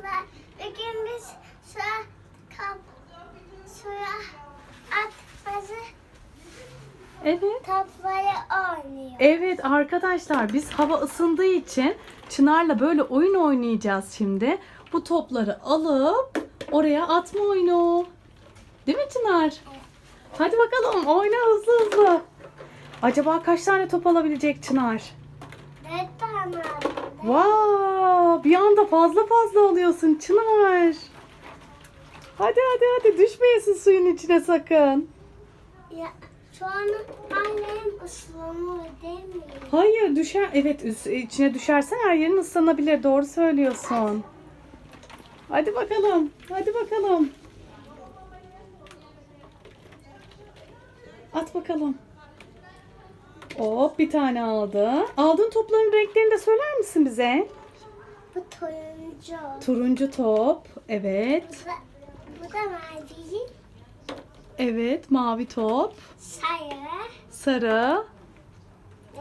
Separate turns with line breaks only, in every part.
arkadaşlar. Bugün biz suya kap suya atması
Evet.
topları oynuyor.
Evet arkadaşlar biz hava ısındığı için Çınar'la böyle oyun oynayacağız şimdi. Bu topları alıp oraya atma oyunu. Değil mi Çınar? Hadi bakalım oyna hızlı hızlı. Acaba kaç tane top alabilecek Çınar?
Dört tane.
Wow, bir anda fazla fazla alıyorsun Çınar. Hadi hadi hadi düşmeyesin suyun içine sakın.
Ya, şu an annem ıslanıyor değil mi?
Hayır düşer. Evet içine düşersen her yerin ıslanabilir. Doğru söylüyorsun. Hadi bakalım. Hadi bakalım. At bakalım. Hop bir tane aldı. Aldığın topların renklerini de söyler misin bize?
Bu turuncu.
Turuncu top. Evet.
Bu da, bu da mavi.
Evet mavi top.
Sarı
Sarı.
ve,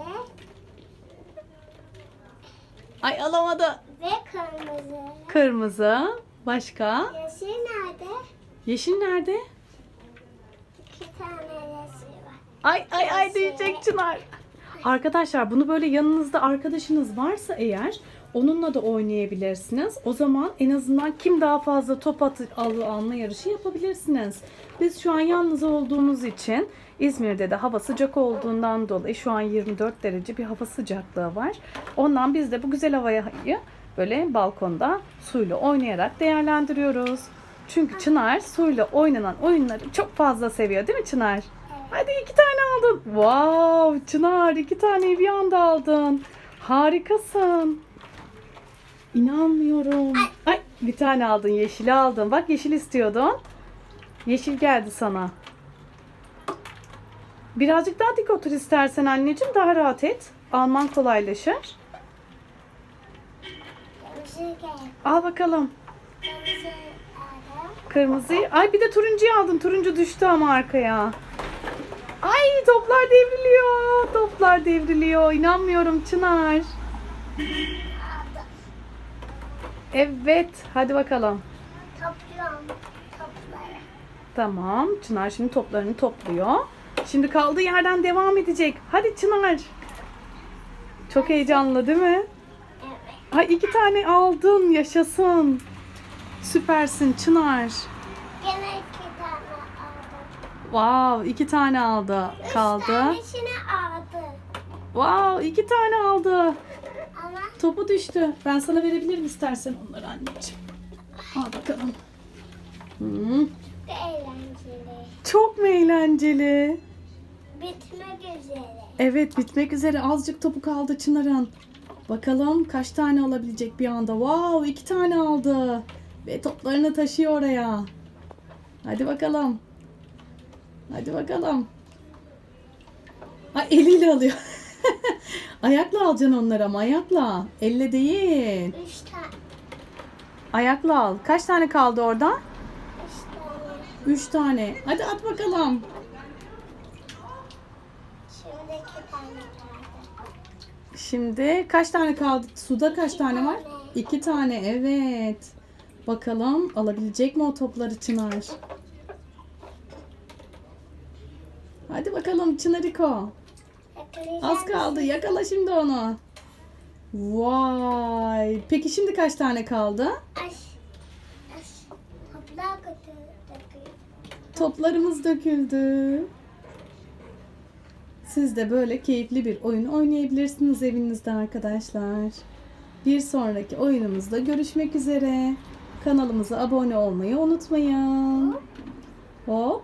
Ay alamadı.
ve kırmızı.
Kırmızı. Başka?
Yeşil nerede?
Yeşil nerede?
İki tane yeşil var.
Ay ay ay diyecek Çınar. Arkadaşlar bunu böyle yanınızda arkadaşınız varsa eğer onunla da oynayabilirsiniz. O zaman en azından kim daha fazla top atı, al, alma yarışı yapabilirsiniz. Biz şu an yalnız olduğumuz için İzmir'de de hava sıcak olduğundan dolayı şu an 24 derece bir hava sıcaklığı var. Ondan biz de bu güzel havayı böyle balkonda suyla oynayarak değerlendiriyoruz. Çünkü Çınar suyla oynanan oyunları çok fazla seviyor değil mi Çınar? Hadi iki tane aldın. Wow Çınar iki taneyi bir anda aldın. Harikasın. İnanmıyorum. Ay bir tane aldın yeşili aldın. Bak yeşil istiyordun. Yeşil geldi sana. Birazcık daha dik otur istersen anneciğim daha rahat et. Alman kolaylaşır. Al bakalım. Kırmızıyı. Ay bir de turuncuyu aldın. Turuncu düştü ama arkaya. Ay toplar devriliyor. Toplar devriliyor. İnanmıyorum Çınar. Evet. Hadi bakalım.
Topluyorum topları.
Tamam. Çınar şimdi toplarını topluyor. Şimdi kaldığı yerden devam edecek. Hadi Çınar. Çok heyecanlı değil mi?
Evet.
Ay iki tane aldın. Yaşasın. Süpersin Çınar.
Gene iki tane aldım.
Wow, iki tane aldı.
Üç
Kaldı.
tanesini aldım.
Wow, iki tane aldı.
Ama
Topu düştü. Ben sana verebilirim istersen onları anneciğim. Al bakalım. Hmm,
eğlenceli.
Çok mu eğlenceli?
Bitmek üzere.
Evet bitmek üzere. Azıcık topu kaldı Çınar'ın. Bakalım kaç tane alabilecek bir anda. Wow iki tane aldı. Ve toplarını taşıyor oraya. Hadi bakalım. Hadi bakalım. Ay eliyle alıyor. ayakla alacaksın onları ama ayakla. Elle değil.
Üç tane.
Ayakla al. Kaç tane kaldı orada?
Üç tane.
Üç tane. Hadi at bakalım.
Şimdi iki tane kaldı.
Şimdi kaç tane kaldı? Suda kaç
İki
tane var?
tane.
İki tane evet. Bakalım alabilecek mi o topları Çınar? Hadi bakalım Çınariko. Az kaldı. Yakala şimdi onu. Vay. Peki şimdi kaç tane kaldı? Toplarımız döküldü. Siz de böyle keyifli bir oyun oynayabilirsiniz evinizde arkadaşlar. Bir sonraki oyunumuzda görüşmek üzere. Kanalımıza abone olmayı unutmayın. Hop